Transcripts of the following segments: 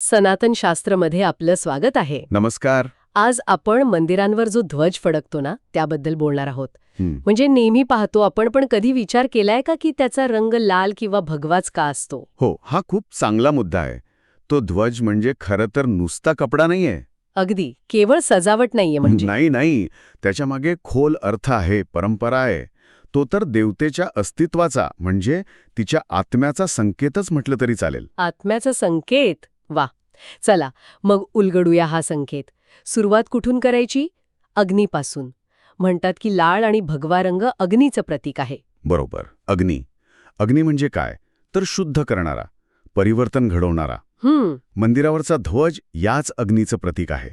सनातन शास्त्रमध्ये आपलं स्वागत आहे. नमस्कार. आज आपण मंदिरांवर जो ध्वज फडकतो ना त्याबद्दल बोलणार आहोत. म्हणजे नेहमी पाहतो आपण पण कधी विचार केलाय का की त्याचा रंग लाल किंवा भगवाच का असतो? हो हा खूप चांगला मुद्दा आहे. तो ध्वज म्हणजे खरं तर नुसता कपडा नाहीये. अगदी. केवळ सजावट नाहीये म्हणजे. नाही नाही. त्याच्यामागे खोल अर्थ आहे परंपरा आहे. तो तर देवतेच्या अस्तित्वाचा म्हणजे तिच्या आत्म्याचा संकेतच म्हटलं तरी चालेल. आत्म्याचा संकेत? वा चला मग उलगडूया हा संकेत. सुरुवात कुठून करायची? अग्नीपासून. म्हणतात की लाळ आणि भगवा रंग अग्नीचं प्रतीक आहे. बरोबर अग्नी. अग्नी म्हणजे काय? तर शुद्ध करणारा परिवर्तन घडवणारा. हम्म. मंदिरावरचा ध्वज याच अग्नीचं प्रतीक आहे.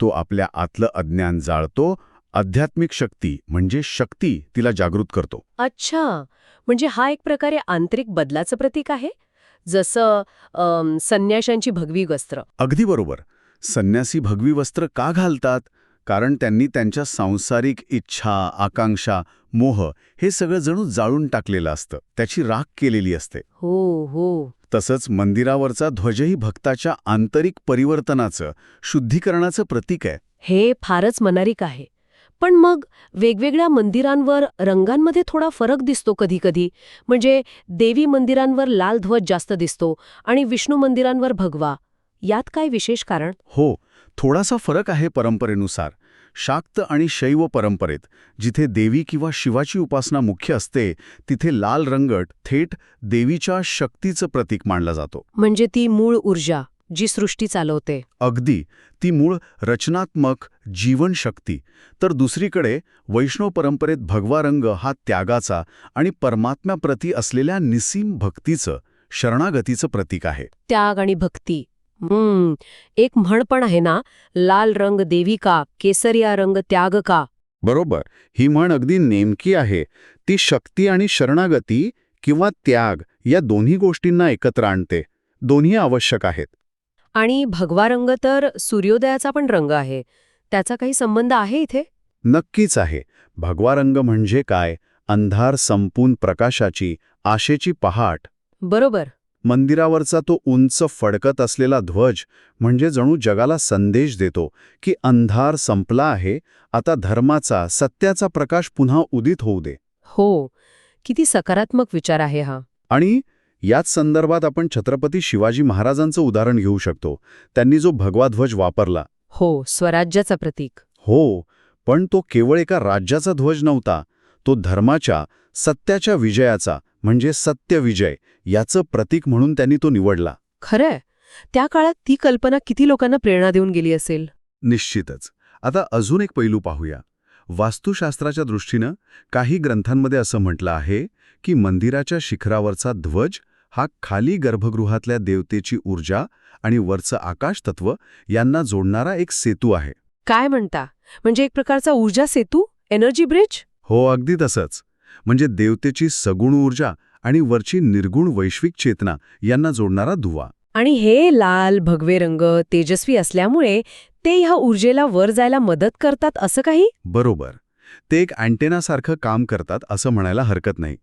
तो आपल्या आतलं अज्ञान जाळतो आध्यात्मिक शक्ती म्हणजे शक्ती तिला जागृत करतो. अच्छा म्हणजे हा एक प्रकारे आंतरिक बदलाचं प्रतीक आहे? जसं संन्याशांची भगवी वस्त्र. अगदी बरोबर. संन्यासी भगवी वस्त्र का घालतात? कारण त्यांनी त्यांच्या सांसारिक इच्छा आकांक्षा मोह हे सगळं जणू जाळून टाकलेलं असतं. त्याची राख केलेली असते. हो हो. तसंच मंदिरावरचा ध्वजही भक्ताच्या आंतरिक परिवर्तनाचं शुद्धीकरणाचं प्रतीक आहे. हे फारच मनारिक आहे. पण मग वेगवेगळ्या मंदिरांवर रंगांमध्ये थोडा फरक दिसतो कधीकधी. म्हणजे देवी मंदिरांवर लाल ध्वज जास्त दिसतो आणि विष्णू मंदिरांवर भगवा. यात काय विशेष कारण? हो थोडासा फरक आहे परंपरेनुसार. शाक्त आणि शैव परंपरेत जिथे देवी किंवा शिवाची उपासना मुख्य असते तिथे लाल रंगट थेट देवीच्या शक्तीचं प्रतीक मानला जातो. म्हणजे ती मूळ ऊर्जा. जी सृष्टी चालवते. अगदी ती मूळ रचनात्मक जीवनशक्ती. तर दुसरीकडे वैष्णव परंपरेत भगवा रंग हा त्यागाचा आणि परमात्म्याप्रती असलेल्या निसीम भक्तीचं शरणागतीचं प्रतीक आहे. त्याग आणि भक्ती. हम्म एक म्हण पण आहे ना लाल रंग देवी का केसरिया रंग त्याग का? बरोबर ही म्हण अगदी नेमकी आहे. ती शक्ती आणि शरणागती किंवा त्याग या दोन्ही गोष्टींना एकत्र आणते. दोन्ही आवश्यक आहेत. आणि भगवा रंग तर सूर्योदयाचा पण रंग आहे. त्याचा काही संबंध आहे इथे? नक्कीच आहे. भगवा रंग म्हणजे काय? अंधार संपून प्रकाशाची आशेची पहाट. बरोबर. मंदिरावरचा तो उंच फडकत असलेला ध्वज म्हणजे जणू जगाला संदेश देतो की अंधार संपला आहे आता धर्माचा सत्याचा प्रकाश पुन्हा उदित होऊ दे. हो. किती सकारात्मक विचार आहे हा. आणि याच संदर्भात आपण छत्रपती शिवाजी महाराजांचं उदाहरण घेऊ शकतो. त्यांनी जो भगवा ध्वज वापरला. हो स्वराज्याचा प्रतीक. हो पण तो केवळ एका राज्याचा ध्वज नव्हता. तो धर्माच्या सत्याच्या विजयाचा म्हणजे सत्यविजय याचं प्रतीक म्हणून त्यांनी तो निवडला. खरंय. त्या काळात ती कल्पना किती लोकांना प्रेरणा देऊन गेली असेल? निश्चितच. आता अजून एक पैलू पाहूया. वास्तुशास्त्राच्या दृष्टीनं काही ग्रंथांमध्ये असं म्हटलं आहे की मंदिराच्या शिखरावरचा ध्वज हा खाली गर्भगृहातल्या देवतेची ऊर्जा आणि वरचं आकाश तत्व यांना जोडणारा एक सेतू आहे. काय म्हणता? म्हणजे एक प्रकारचा ऊर्जा सेतू? एनर्जी ब्रिज हो अगदी तसंच. म्हणजे देवतेची सगुण ऊर्जा आणि वरची निर्गुण वैश्विक चेतना यांना जोडणारा दुवा. आणि हे लाल भगवे रंग तेजस्वी असल्यामुळे ते ह्या ऊर्जेला वर जायला मदत करतात असं काही? बरोबर. ते एक अँटेनासारखं काम करतात असं म्हणायला हरकत नाही.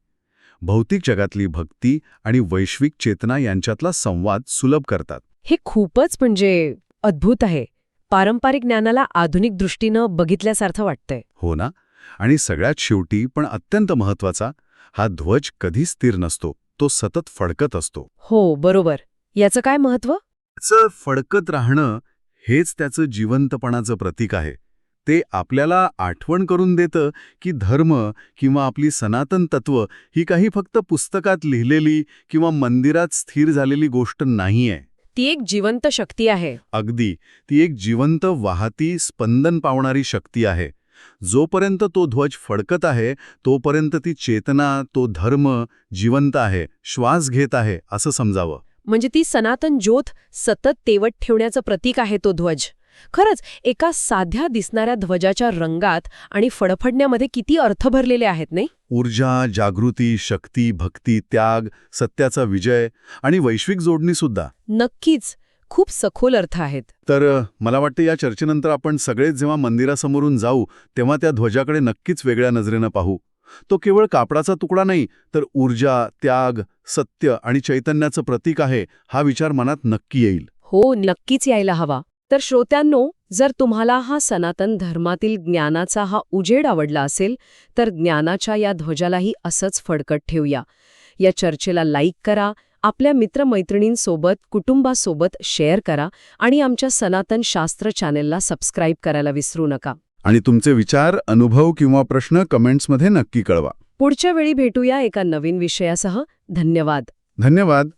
भौतिक जगातली भक्ती आणि वैश्विक चेतना यांच्यातला संवाद सुलभ करतात. हे खूपच म्हणजे अद्भुत आहे. पारंपरिक ज्ञानाला आधुनिक दृष्टीनं बघितल्यासारखं वाटतंय. हो ना? आणि सगळ्यात शेवटी पण अत्यंत महत्त्वाचा हा ध्वज कधी स्थिर नसतो तो सतत फडकत असतो. हो बरोबर. याचं काय महत्त्व? त्याचं फडकत राहणं हेच त्याचं जिवंतपणाचं प्रतीक आहे. ते आपल्याला आठवण करून देतं की धर्म किंवा आपली सनातन तत्व ही काही फक्त पुस्तकात लिहिलेली किंवा मंदिरात स्थिर झालेली गोष्ट नाहीये. ती एक जिवंत शक्ती आहे. अगदी ती एक जिवंत वाहती स्पंदन पावणारी शक्ती आहे. जोपर्यंत तो ध्वज फडकत आहे तोपर्यंत ती चेतना तो धर्म जिवंत आहे श्वास घेत आहे असं समजावं. म्हणजे ती सनातन ज्योत सतत तेवत ठेवण्याचं प्रतीक आहे तो ध्वज. खरंच एका साध्या दिसणाऱ्या ध्वजाच्या रंगात आणि फडफडण्यामध्ये किती अर्थ भरलेले आहेत नाही? ऊर्जा जागृती शक्ती भक्ती त्याग सत्याचा विजय आणि वैश्विक जोडणीसुद्धा नक्कीच. खूप सखोल अर्थ आहेत. तर मला वाटतं या चर्चेनंतर आपण सगळेच जेव्हा मंदिरासमोरून जाऊ तेव्हा त्या ध्वजाकडे नक्कीच वेगळ्या नजरेनं पाहू. तो केवळ कापडाचा तुकडा नाही तर ऊर्जा त्याग सत्य आणि चैतन्याचं प्रतीक आहे हा विचार मनात नक्की येईल. हो नक्कीच यायला हवा. तर श्रोत्यांनो जर तुम्हाला हा सनातन धर्मातील ज्ञानाचा हा उजेड आवडला असेल तर ज्ञानाच्या या ध्वजालाही असंच फडकट ठेवूया. या चर्चेला लाईक करा आपल्या मित्रमैत्रिणींसोबत कुटुंबासोबत शेअर करा आणि आमच्या सनातन शास्त्र चॅनेलला सबस्क्राईब करायला विसरू नका. आणि तुमचे विचार अनुभव किंवा प्रश्न कमेंट्समध्ये नक्की कळवा. पुढच्या वेळी भेटूया एका नवीन विषयासह. धन्यवाद. धन्यवाद.